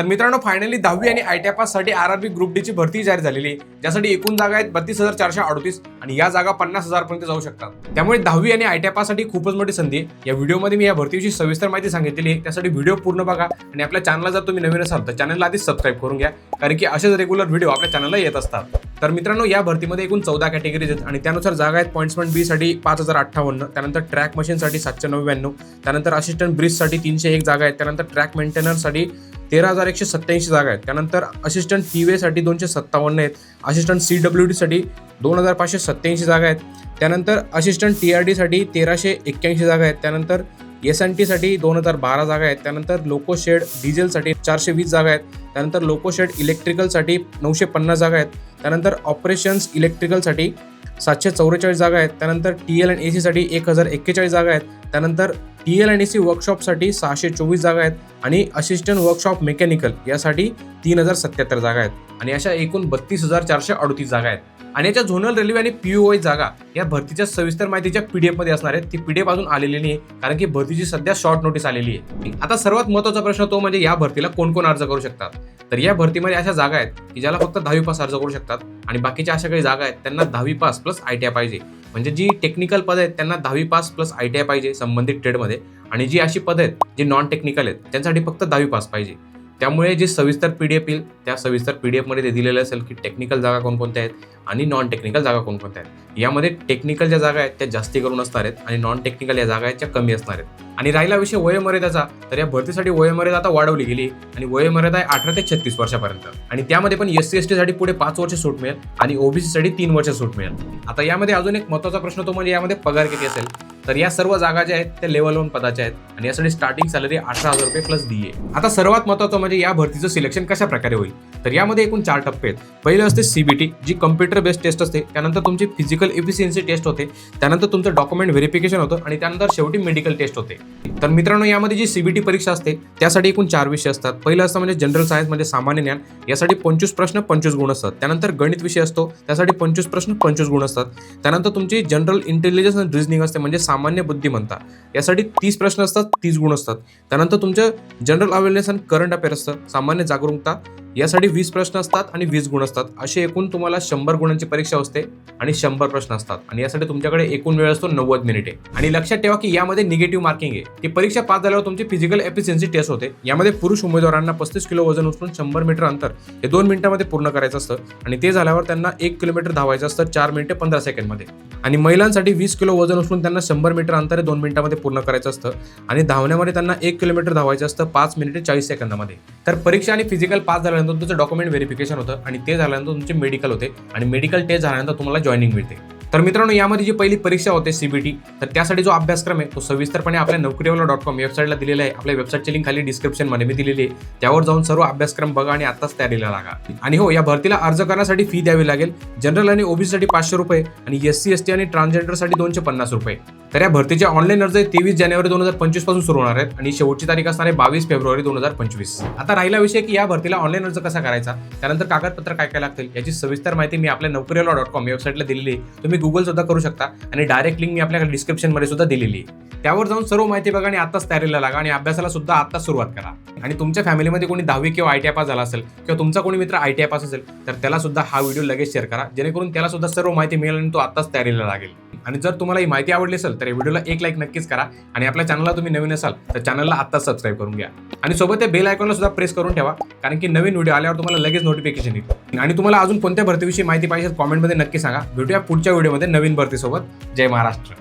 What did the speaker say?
तर मित्रांनो फायनली दहावी आणि आय टी साठी आर आर बी ग्रुप डीची भरती जाहीर झालेली आहे. ज्यासाठी एकूण जागा आहेत बत्तीस हजार चारशे अडतीस आणि या जागा पन्नास हजार पर्यंत जाऊ शकतात. त्यामुळे दहावी आणि आय टी साठी खूपच मोठी संधी या व्हिडिओमध्ये मी या भरतीविषयी सविस्तर माहिती सांगितलेली आहे. त्यासाठी व्हिडिओ पूर्ण बघा आणि आपल्या चॅनलला जर तुम्ही नवीन असाल तर चॅनलला आधीच सबस्क्राईब करून घ्या. कारण की असेच रेग्युलर व्हिडिओ आपल्या चॅनलला येत असतात. तर मित्रांनो या भरतीमध्ये एकूण चौदा कॅटेगरीज आहेत आणि त्यानुसार जागा आहेत पॉईंट्स पॉईंट बी साठी पाच हजार अठ्ठावन्न त्यानंतर ट्रॅक मशीनसाठी सातशे नव्याण्णव त्यानंतर असिस्टंट ब्रिजसाठी तीनशे एक जागा आहेत त्यानंतर ट्रॅक मेंटेनरसाठी तेरा हजार एकशे सत्त्याऐंशी जागा आहेत. त्यानंतर असिस्टंट टी साठी दोनशे सत्तावन्न आहेत. असिस्टंट सी डब्ल्यू डीसाठी दोन हजार पाचशे सत्त्याऐंशी जागा आहेत. त्यानंतर असिस्टंट टी आर डीसाठी तेराशे एक्क्याऐंशी जागा आहेत. त्यानंतर एस एन टीसाठी दोन हजार बारा जागा आहेत. त्यानंतर लोकोशेड डिझेलसाठी चारशे वीस जागा आहेत. त्यानंतर लोकोशेड इलेक्ट्रिकलसाठी नऊशे पन्नास जागा आहेत. त्यानंतर ऑपरेशन्स इलेक्ट्रिकलसाठी सातशे चौवेचाळीस जागा आहेत. त्यानंतर टी एल अँड ए सीसाठी एक हजार एक्केचाळीस जागा आहेत. त्यानंतर T L and A C वर्कशॉपसाठी सहाशे चोवीस जागा आहेत आणि असिस्टंट वर्कशॉप मेकॅनिकल यासाठी तीन हजार सत्याहत्तर जागा आहेत. आणि अशा एकूण बत्तीस हजार चारशे अडतीस जागा आहेत. आणि याच्या झोनल रेल्वे आणि पीओ जागा या भरतीच्या सविस्तर माहितीच्या पीडीएफमध्ये असणार आहेत. ती पीडीएफ अजून आलेली नाही कारण की भरतीची सध्या शॉर्ट नोटीस आलेली आहे. आता सर्वात महत्त्वाचा प्रश्न तो म्हणजे या भरतीला कोण कोण अर्ज करू शकतात? तर या भरतीमध्ये अशा जागा आहेत की ज्याला फक्त दहावी पास अर्ज करू शकतात. आणि बाकीच्या अशा काही जागा आहेत त्यांना दहावी pass plus I T I पाहिजे. म्हणजे जी टेक्निकल पद आहेत त्यांना दहावी pass plus I T I पाहिजे संबंधित ट्रेडमध्ये आणि जी अशी पद आहेत जी नॉन टेक्निकल आहेत त्यांच्यासाठी फक्त दहावी पास पाहिजे. त्यामुळे जे सविस्तर पी डी एफ येईल त्या सविस्तर पी डी एफमध्ये ते दिलेलं असेल की टेक्निकल जागा कोणकोणत्या आहेत आणि नॉन टेक्निकल जागा कोणकोणत्या आहेत? यामध्ये टेक्निकल ज्या जागा आहेत त्या जास्ती करून असणार आहेत आणि नॉन टेक्निकल या जागा आहेत त्या कमी असणार आहेत. आणि राहिला विषय वयोमर्यादाचा तर या भरतीसाठी वयोमर्यादा आता वाढवली गेली आणि वयोमर्यादा आहे अठरा ते छत्तीस वर्षापर्यंत. आणि त्यामध्ये पण एस सी एससाठी पुढे पाच वर्ष सूट मिळेल आणि ओबीसी साठी तीन वर्ष सूट मिळेल. आता यामध्ये अजून एक महत्त्वाचा प्रश्न तो म्हणजे यामध्ये पगार किती असेल? तर या सर्व जागा ज्या आहेत त्या लेवल वन पदाच्या आहेत आणि यासाठी स्टार्टिंग सॅलरी अठरा हजार रुपये प्लस डी आता सर्वात महत्वाचं म्हणजे या भरतीचं सिलेक्शन कशा प्रकारे होईल? तर यामध्ये एकूण चार टप्पे आहेत. पहिले असते सीबीटी जी कम्प्युटर बेस्ड टेस्ट असते. त्यानंतर तुमची फिजिकल इफिशियन्सी टेस्ट होते. त्यानंतर तुमचं डॉक्युमेंट व्हेरिफिकेशन होतं आणि त्यानंतर शेवटी मेडिकल टेस्ट होते. तर मित्रांनो यामध्ये जी सीबीटी परीक्षा असते त्यासाठी एकूण चार विषय असतात. पहिलं असतं म्हणजे जनरल सायन्स म्हणजे सामान्य ज्ञान. यासाठी पंचवीस प्रश्न पंचवीस गुण असतात. त्यानंतर गणित विषय असतो. त्यासाठी पंचवीस प्रश्न पंचवीस गुण असतात. त्यानंतर तुमची जनरल इंटेलिजन्स आणि रिझनिंग असते म्हणजे सामान्य बुद्धिमत्ता यासाठी तीस प्रश्न असतात तीस गुण असतात. त्यानंतर तुमचं जनरल अवेअरनेस आणि करंट अफेअर असतं. सामान्य जागरूकता यासाठी वीस प्रश्न असतात आणि वीस गुण असतात. असे एकूण तुम्हाला शंभर गुणांची परीक्षा असते आणि शंभर प्रश्न असतात. आणि यासाठी तुमच्याकडे एकूण वेळ असतो नव्वद मिनिटे. आणि लक्षात ठेवा की यामध्ये निगेटिव्ह मार्किंग आहे. ती परीक्षा पास झाल्यावर तुमची फिजिकल एफिशियन्सी टेस्ट होते. यामध्ये पुरुष उमेदवारांना पस्तीस किलो वजन उचलून शंभर मीटर अंतर हे दोन मिनिटांमध्ये पूर्ण करायचं असतं. आणि ते झाल्यावर त्यांना एक किलोमीटर धावायचं असतं चार मिनिटे पंधरा सेकंडमध्ये. आणि महिलांसाठी वीस किलो वजन उचलून त्यांना शंभर मीटर अंतर हे दोन मिनिटांमध्ये पूर्ण करायचं असतं. आणि धावण्यामध्ये त्यांना एक किलोमीटर धावायचं असतं पाच मिनिटे चाळीस सेकंदामध्ये. तर परीक्षा आणि फिजिकल पास झाल्यानंतर तुमचं डॉक्युमेंट व्हेरिफिकेशन होतं आणि ते झाल्यानंतर तुमचे मेडिकल होते आणि मेडिकल टेस्ट झाल्यानंतर तुम्हाला जॉईनिंग मिळते. तर मित्रांनो यामध्ये जी पहिली परीक्षा होते सीबीटी तर त्यासाठी जो अभ्यासक्रम आहे तो सविस्तरपणे आपल्या नोकरीवाला डॉट कॉम वेबसाईटला दिलेला आहे. आपल्या वेबसाईटची लिंक खाली डिस्क्रिप्शनमध्ये मी दिलेली आहे. त्यावर जाऊन सर्व अभ्यासक्रम बघा आणि आताच तयारीला लागा. आणि हो या भरतीला अर्ज करण्यासाठी फी द्यावी लागेल. जनरल आणि ओबीसीसाठी पाचशे रुपये आणि एस सी एस टी आणि ट्रान्सजेंडरसाठी दोनशे पन्नास रुपये. तर या भरतीचे ऑनलाईन अर्ज तेवीस जानेवारी दोन हजार पंचवीसपासून सुरू होणार आहेत आणि शेवटची तारीख असणार आहे बावीस फेब्रुवारी दोन हजार पंचवीस. आता राहिला विषय की या भरतीला ऑनलाईन अर्ज कसा करायचा? त्यानंतर कागदपत्र काय काय लागतील? याची सविस्तर माहिती मी आपल्या नोकरीला डॉट कॉम वेबसाईटला दिलेली आहे. तुम्ही गुगल सुद्धा करू शकता आणि डायरेक्ट लिंक मी आपल्या डिस्क्रिप्शनमध्ये सुद्धा दिलेली आहे. त्यावर जाऊन सर्व माहिती बघा आणि आताच तयारीला लागा आणि अभ्यासाला सुद्धा आता सुरुवात करा. आणि तुमच्या फॅमिलीमध्ये कोणी दहावी किंवा आय टी आय पास झाला असेल किंवा तुमचा कोणी मित्र आय टी आय पास असेल तर त्याला सुद्धा हा व्हिडिओ लगेच शेअर करा. जेणेकरून त्याला सुद्धा सर्व माहिती मिळेल आणि तो आताच तयारीला लागेल. आणि जर तुम्हाला ही माहिती आवडली असेल तर या व्हिडिओला एक लाईक नक्कीच करा आणि आपल्या चॅनलला तुम्ही नवीन असाल तर चॅनलला आत्ताच सबस्क्राईब करून घ्या. आणि सोबत त्या बेल आयकॉनला सुद्धा प्रेस करून ठेवा कारण की नवीन व्हिडिओ आल्यावर तुम्हाला लगेच नोटिफिकेशन येईल. आणि तुम्हाला अजून कोणत्या भरतीविषयी माहिती पाहिजे कॉमेंटमध्ये नक्की सांगा. भेटूया पुढच्या व्हिडिओमध्ये नवीन भरतीसोबत. जय महाराष्ट्र.